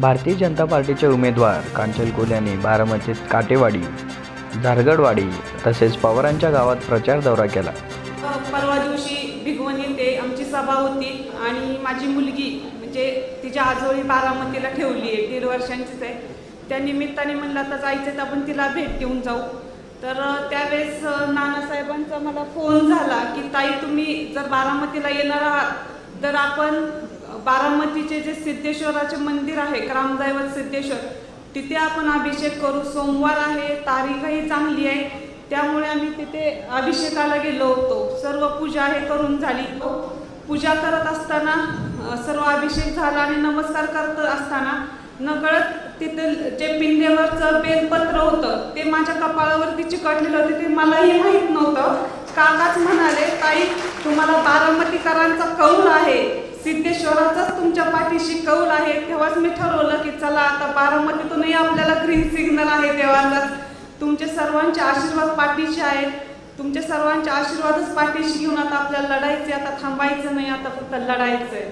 भारतीय जनता पार्टीचे उमेदवार कांचन कुल यांनी बारामतीत काटेवाडी झारगडवाडी तसेच पवारांच्या गावात प्रचार दौरा केला. परवा दिवशी भिगवण येथे आमची सभा होती आणि माझी मुलगी म्हणजे तिच्या आजोळी बारामतीला ठेवली आहे दीड वर्षांचीच आहे. त्या निमित्ताने म्हणलं आता जायचं तर आपण तिला भेट देऊन जाऊ. तर त्यावेळेस नानासाहेबांचा मला फोन झाला की ताई तुम्ही जर बारामतीला येणार आहात तर आपण बारामतीचे जे सिद्धेश्वराचे मंदिर आहे ग्रामदैवत सिद्धेश्वर तिथे आपण अभिषेक करू. सोमवार आहे तारीखही चांगली आहे. त्यामुळे आम्ही तिथे अभिषेकाला गेलो होतो. सर्व पूजा हे करून झाली. पूजा करत असताना सर्व अभिषेक झाला आणि नमस्कार करत असताना नकळत तिथे जे पिंजेवरचं बेलपत्र होतं ते माझ्या कपाळावरती चिकटलेलं होते. ते मलाही माहीत नव्हतं. काकाच म्हणाले ताई तुम्हाला बारामतीकरांचा कौल आहे. सिद्धेश्वराचाच तुमच्या पाठीशी कौल आहे. तेव्हाच मी ठरवलं की चला आता बारामतीतूनही आपल्याला ग्रीन सिग्नल आहे देवाचाच तुमचे सर्वांचे आशीर्वाद पाठीशी आहेत. तुमचे सर्वांचे आशीर्वादच पाठीशी घेऊन आता आपल्याला लढायचे आता थांबायचं नाही आता फक्त लढायचंय.